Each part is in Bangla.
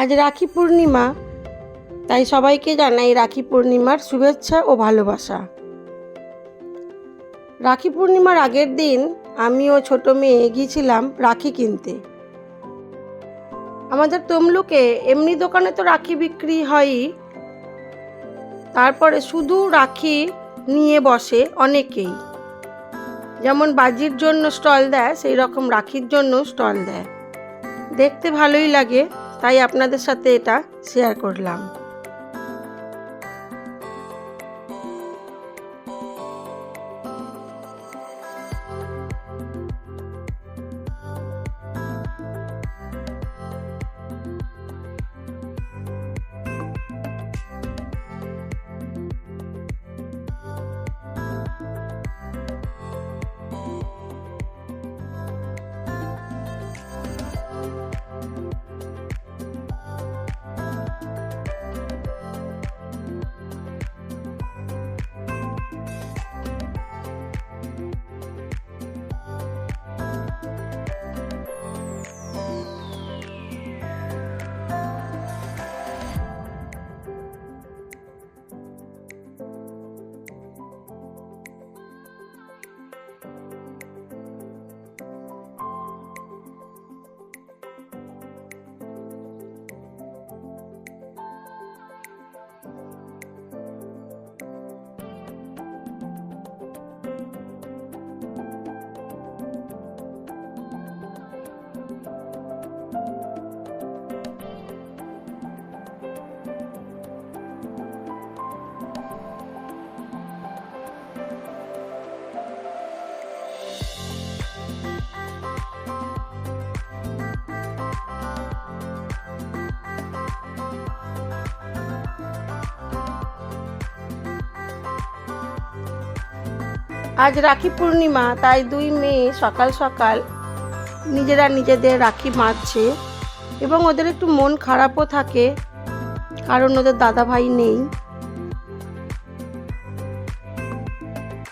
আজ রাখি পূর্ণিমা। তাই সবাইকে জানাই রাখি পূর্ণিমার শুভেচ্ছা ও ভালোবাসা। রাখি পূর্ণিমার আগের দিন আমি ও ছোট মেয়ে গিয়েছিলাম রাখি কিনতে। আমাদের তমলুকে এমনি দোকানে তো রাখি বিক্রি হয়ই। তারপরে শুধু রাখি নিয়ে বসে অনেকেই। যেমন বাজির জন্য স্টল দেয় সেই রকম রাখির জন্য স্টল দেয়। দেখতে ভালোই লাগে। তাই আপনাদের সাথে এটা শেয়ার করলাম। আজ রাখি পূর্ণিমা, তাই দুই মেয়ে সকাল সকাল নিজেরা নিজেদের রাখি মারছে এবং ওদের একটু মন খারাপও থাকে, কারণ ওদের দাদা ভাই নেই।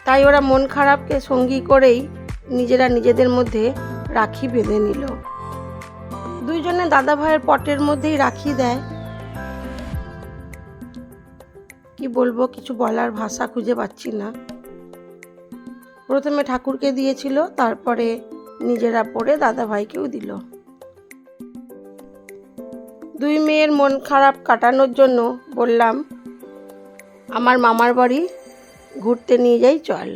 তাই ওরা মন খারাপকে সঙ্গী করেই নিজেরা নিজেদের মধ্যে রাখি বেঁধে নিল। দুইজনে দাদা ভাইয়ের পটের মধ্যেই রাখি দেয়। কি বলব, কিছু বলার ভাষা খুঁজে পাচ্ছি না। প্রথমে ঠাকুরকে দিয়েছিল, তারপরে নিজেরা পড়ে দাদা ভাইকেও দিল। দুই মেয়ের মন খারাপ কাটানোর জন্য বললাম, আমার মামার বাড়ি ঘুরতে নিয়ে যাই, চল।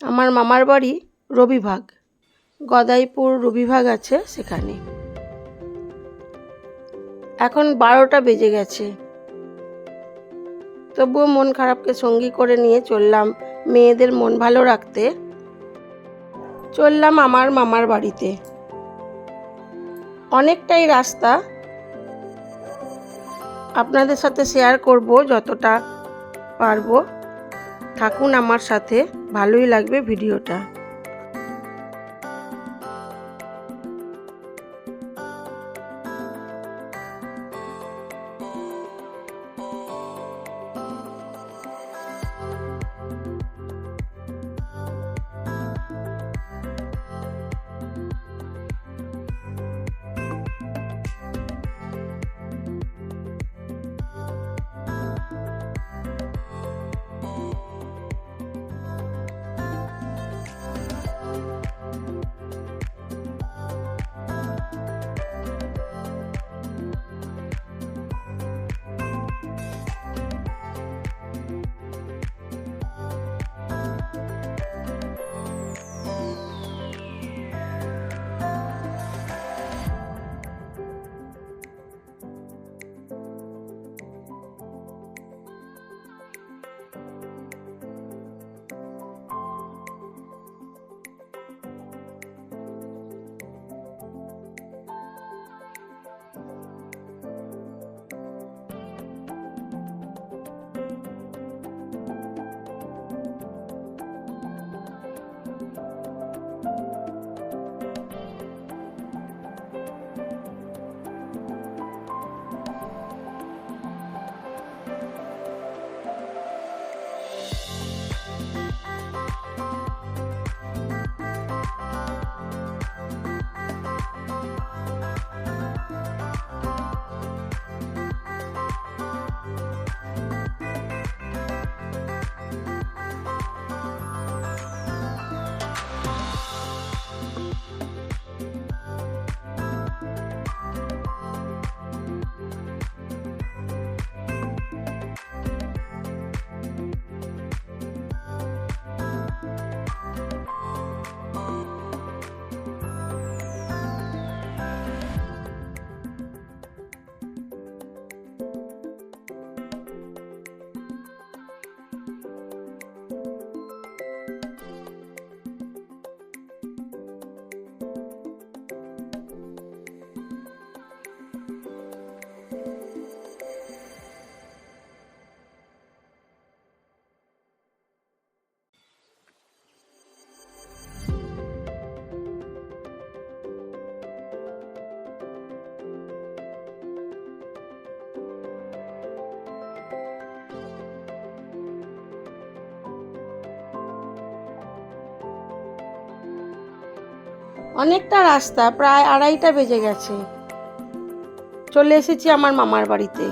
আমার মামার বাড়ি রবিভাগ, গদাইপুর রবিভাগ আছে সেখানে। এখন বারোটা বেজে গেছে। তবুও মন খারাপকে সঙ্গী করে নিয়ে চললাম মেয়েদের মন ভালো রাখতে চললাম আমার মামার বাড়িতে। অনেকটাই রাস্তা আপনাদের সাথে শেয়ার করব যতটা পারব। থাকুন আমার সাথে, ভালোই লাগবে ভিডিওটা। অনেকটা রাস্তা, প্রায় আড়াইটা বেজে গেছে। চলে এসেছি আমার মামার বাড়িতে।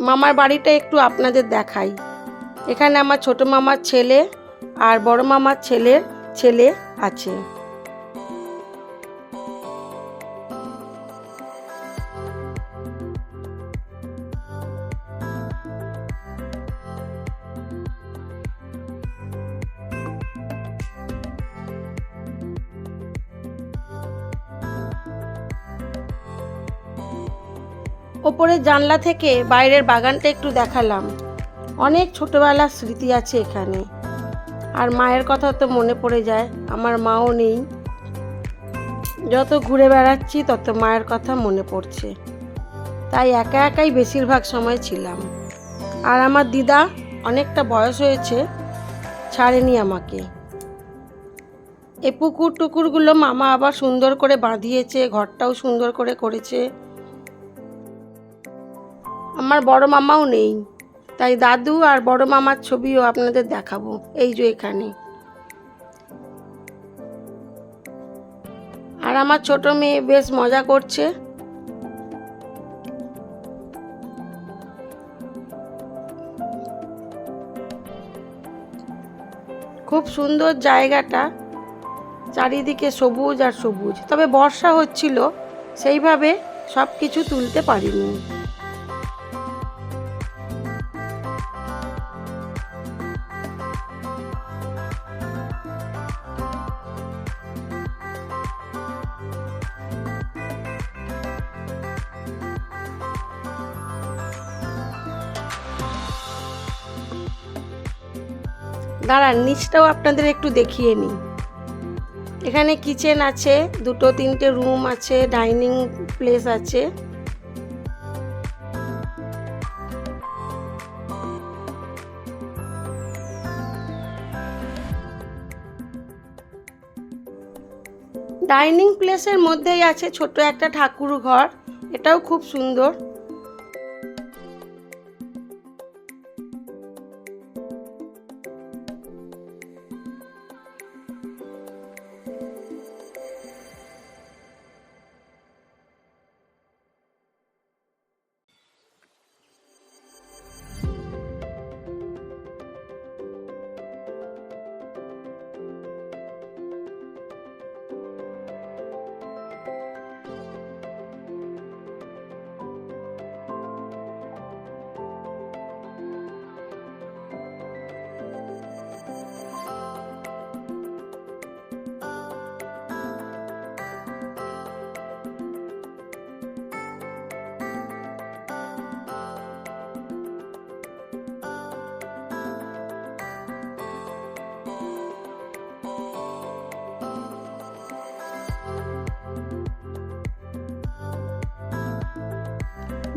মামার বাড়িটা একটু আপনাদের দেখাই। এখানে আমার ছোট মামার ছেলে আর বড় মামার ছেলের ছেলে আছে। ওপরের জানলা থেকে বাইরের বাগানটা একটু দেখালাম। অনেক ছোটবেলার স্মৃতি আছে এখানে। আর মায়ের কথা তো মনে পড়ে যায়, আমার মাও নেই। যত ঘুরে বেড়াচ্ছি, তত মায়ের কথা মনে পড়ছে। তাই একা একাই বেশিরভাগ সময় ছিলাম। আর আমার দিদা অনেকটা বয়স হয়েছে, ছাড়েনি আমাকে। এ পুকুর টুকুরগুলো মামা আবার সুন্দর করে বাঁধিয়েছে, ঘরটাও সুন্দর করে করেছে। আমার বড় মামাও নেই। তাই দাদু আর বড় মামার ছবিও আপনাদের দেখাবো, এই যে এখানে। আর আমার ছোট মেয়ে বেশ মজা করছে। খুব সুন্দর জায়গাটা, চারিদিকে সবুজ আর সবুজ। তবে বর্ষা হচ্ছিল, সেইভাবে সব কিছু তুলতে পারিনি। দাঁড়ান, নিচটাও আপনাদের একটু দেখিয়ে নিই এখানে কিচেন আছে, দুটো তিনটে রুম আছে ডাইনিং প্লেস আছে। ডাইনিং প্লেসের মধ্যেই আছে ছোট একটা ঠাকুর ঘর এটাও খুব সুন্দর।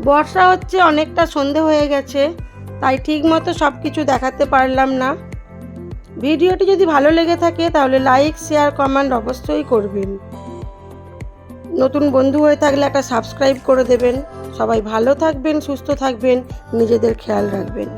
বর্ষা হচ্ছে অনেকটা সন্ধে হয়ে গেছে, তাই ঠিক মতো সব কিছু দেখাতে পারলাম না। ভিডিওটি যদি ভালো লেগে থাকে তাহলে লাইক, শেয়ার, কমেন্ট অবশ্যই করবেন। নতুন বন্ধু হয়ে থাকলে একটা সাবস্ক্রাইব করে দেবেন। সবাই ভালো থাকবেন, সুস্থ থাকবেন, নিজেদের খেয়াল রাখবেন।